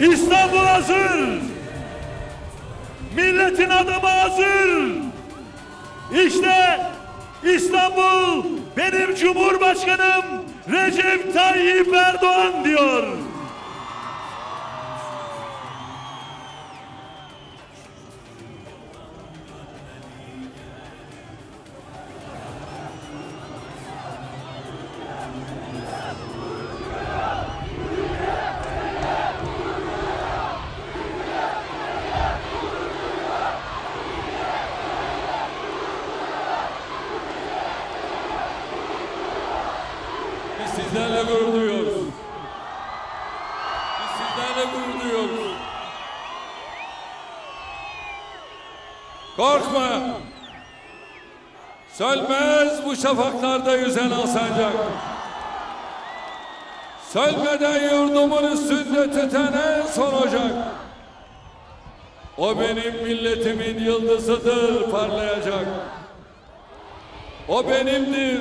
İstanbul hazır. Milletin adamı hazır. İşte İstanbul benim Cumhurbaşkanım Recep Tayyip Erdoğan diyor. Biz sizlerle gurur duyuyoruz. Biz sizlerle gurur duyuyoruz. Korkma. Sönmez bu şafaklarda yüzen alsancak. Sönmeden yurdumun üstünde tüten en son ocak. O benim milletimin yıldızıdır parlayacak. O benimdir.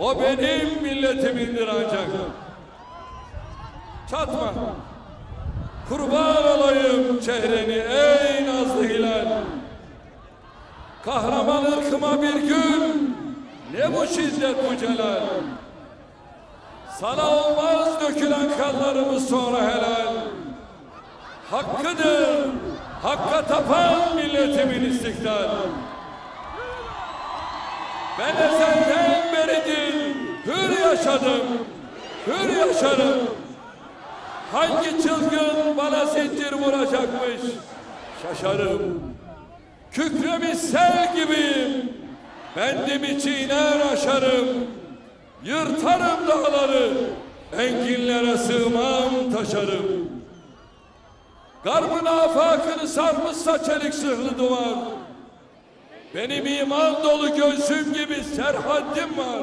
O benim milletimindir ancak. Çatma. Kurban olayım çehreni ey nazlı hilal. Kahraman bir gün ne bu şiddet bu celal. Sana olmaz dökülen kanlarımız sonra helal. Hakkıdır, hakka tapan milletimin istiklal. Ben ezelden beridir hür yaşadım, hür yaşarım. Hangi çılgın bana zincir vuracakmış şaşarım. Kükremiş sel gibiyim, bendimi çiğner aşarım. Yırtarım dağları, enginlere sığmam taşarım. Garbın afakını sarmışsa çelik zırhlı duvar. Benim iman dolu göğsüm gibi serhaddim var.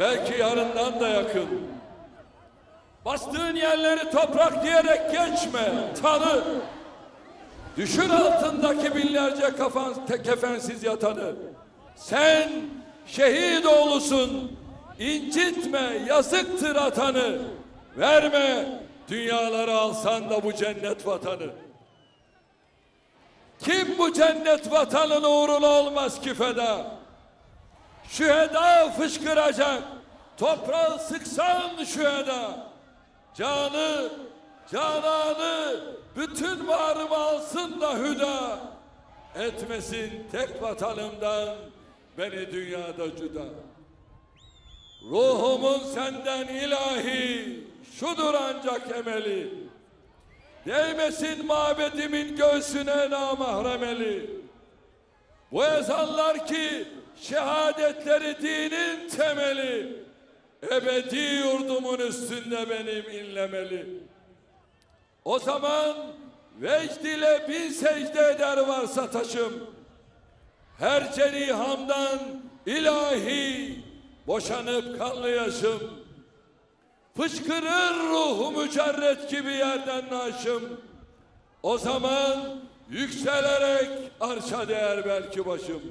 belki yarından da yakın. Bastığın yerleri toprak diyerek geçme, tanı. Düşün altındaki binlerce kafan, kefensiz yatanı. Sen şehit oğlusun, incitme, yazıktır atanı. Verme, dünyaları alsan da bu cennet vatanı. Kim bu cennet vatanın uğruna olmaz ki feda? Şüheda fışkıracak, toprağı sıksan şüheda. Canı, cananı, bütün varımı alsın da hüda. Etmesin tek vatanımdan beni dünyada cüda. Ruhumun senden ilahi, şudur ancak emeli. Değmesin mabedimin göğsüne namahremeli. Bu ezanlar ki şehadetleri dinin temeli. Ebedi yurdumun üstünde benim inlemeli. O zaman vecd ile bin secde eder varsa taşım. Her cerihamdan ilahi boşanıp kanlı yaşım. Fışkırır ruhu mücerret gibi yerden naşım. O zaman yükselerek arşa değer belki başım.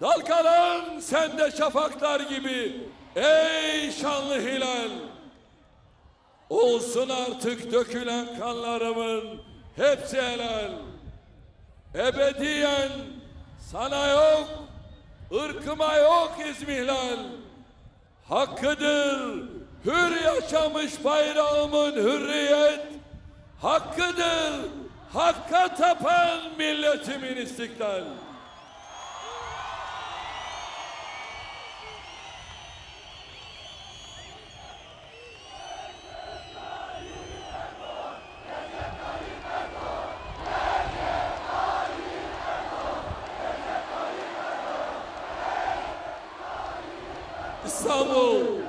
Dalgalan sende şafaklar gibi ey şanlı hilal. Olsun artık dökülen kanlarımın hepsi helal. Ebediyen sana yok, ırkıma yok izmihlal. Hakkıdır hür yaşamış bayrağımın hürriyet. Hakkıdır hakka tapan milletimin istiklal. İstanbul